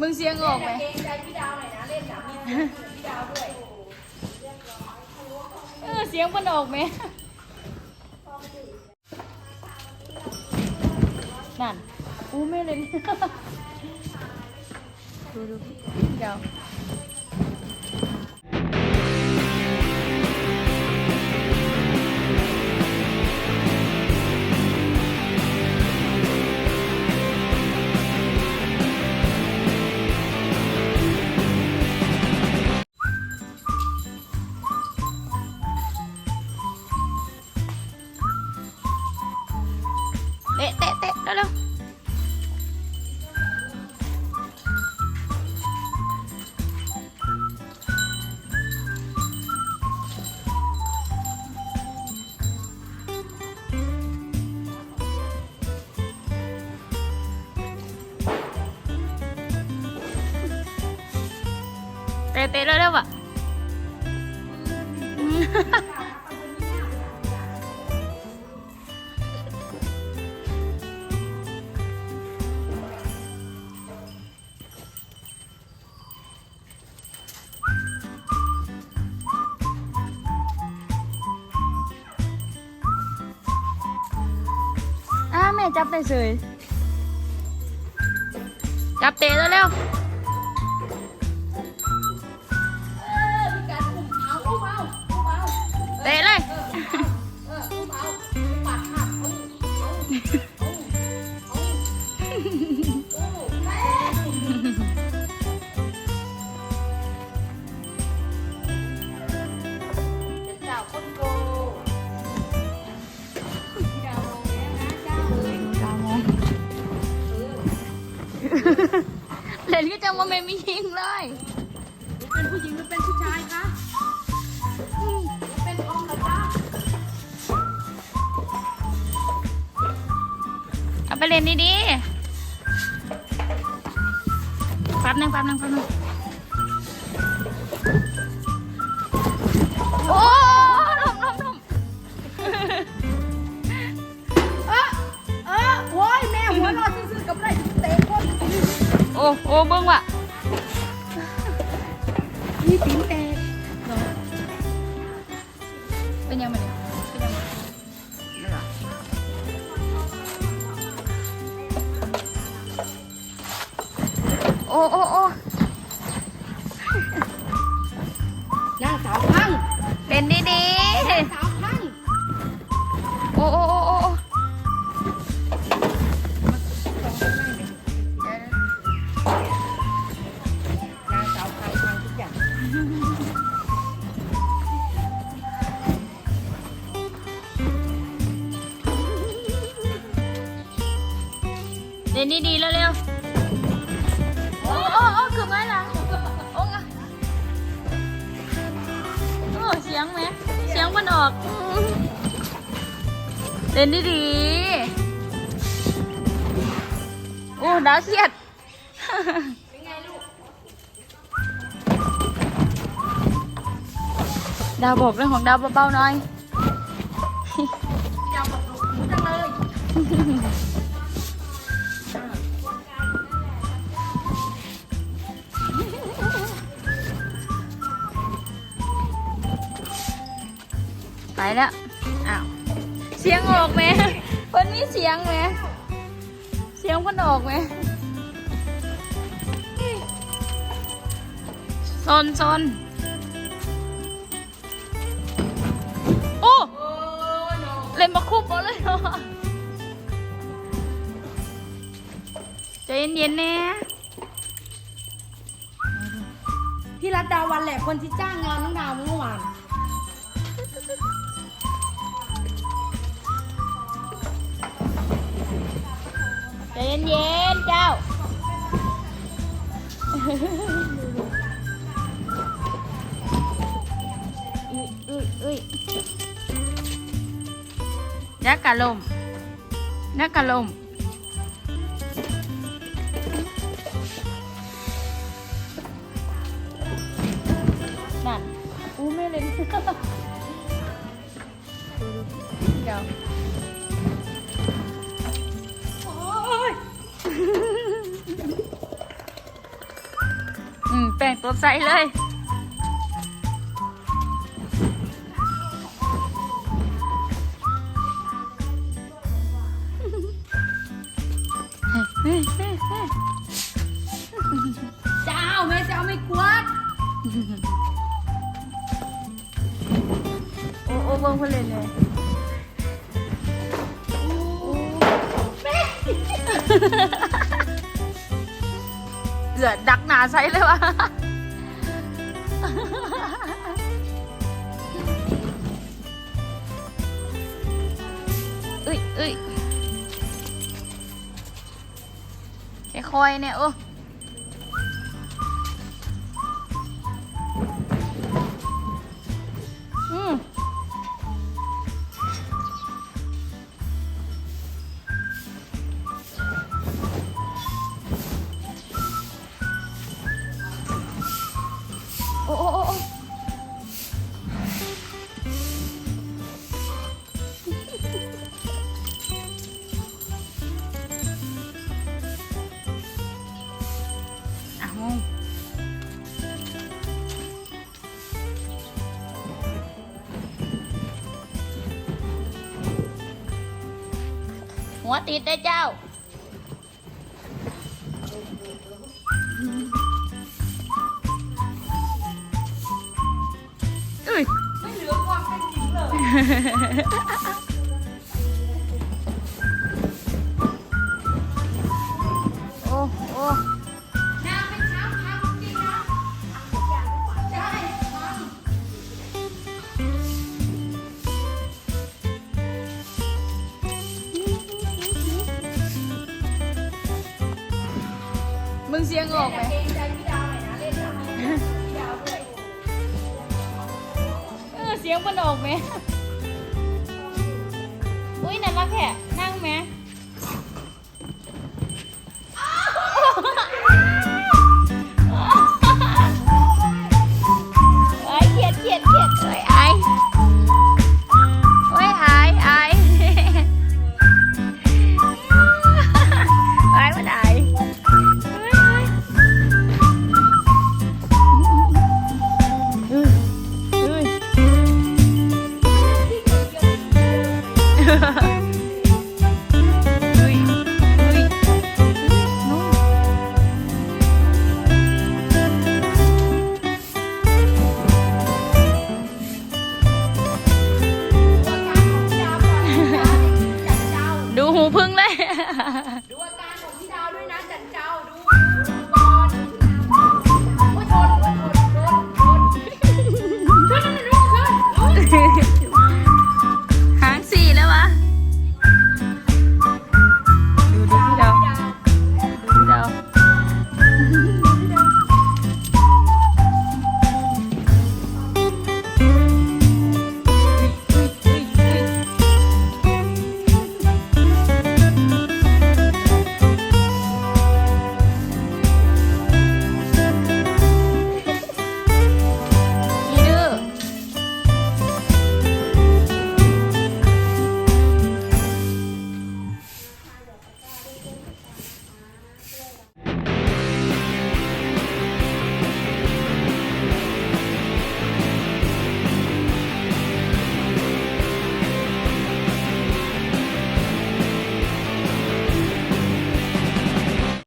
มึงเสียงออกไหม เกรงใจพี่ดาวหน่อยนะเล่นหนังมีเสียงพี่ดาวด้วยเออเสียงมันออกไหม นั่น อู้ไม่เลยดูดูเดี๋ยว เตะเตะเร็วๆอะอ่าแม่จับได้เฉยจับเตะแล้วเร็วเเอาเอาเอาเอาแม่เป็นเจ้าคนโกพี่ดาวมองนะดูดาวม้องเรนก็จะมาไม่มียิงเลย เป็นผู้หญิงหรือเป็นผู้ ไปเล่นดีๆแป๊บนึงแป๊บนึงแป๊บนึงโอ้ลมลมลมเออเออโว้ยแม่หัวเรอซื่อๆกับไรถึงเตะคนโอ้โอ้เบิ้งว่ะนี่ติ๋งเตะเป็นยังไงเนี่ยเป็นยังไง โอ้โอ้โอ้นางสาวพังเล่นดีนางสาวพังๆโอ้โอ้โอ้โอ้โอ้นางสาวพังพังทุกอย่างเล่นดีๆเร็วๆโอ้โอ้โอ้คือ ไม้หลังโอ้งะโอ้เสียงไหมเสียงมันออกเล่นดีๆโอ้ดาวเสียดดาวบอกเรื่องของดาวเบาๆหน่อยดาวบอกดูจังเลย แล้วอ้าวเสียงออกไหมคนมีเสียงไหมเสียงมันออกไหมซนซนโอ้โอ้เล่นมาคุบหมดเลยใจเย็นๆแน่พี่รัตดาวันแหละคนที่จ้างงานน้องดาวเมื่อวาน ใจเย็นๆเจ้า อุ้ยอุ้ยอุ้ยนักกะลมนักกะลมนั่นอู้ไม่เล่นเดี๋ย อืมแป้งตัวใสเลยเจ้าแม่เจ้าไม่กวาดโอ้โอ้เบิ่งเพิ่นเล่นเลยเกือดักหนาใส่เลยวะ เอ้ยเอ้ยค่อยๆเนี่ยโอ้ หัวติดได้เจ้า อุ้ย ไม่เหลือความเป็นหญิงเลย ออกไหมเออเสียงมันออกไหมอุ้ยน่ารักแค่นั่งไหม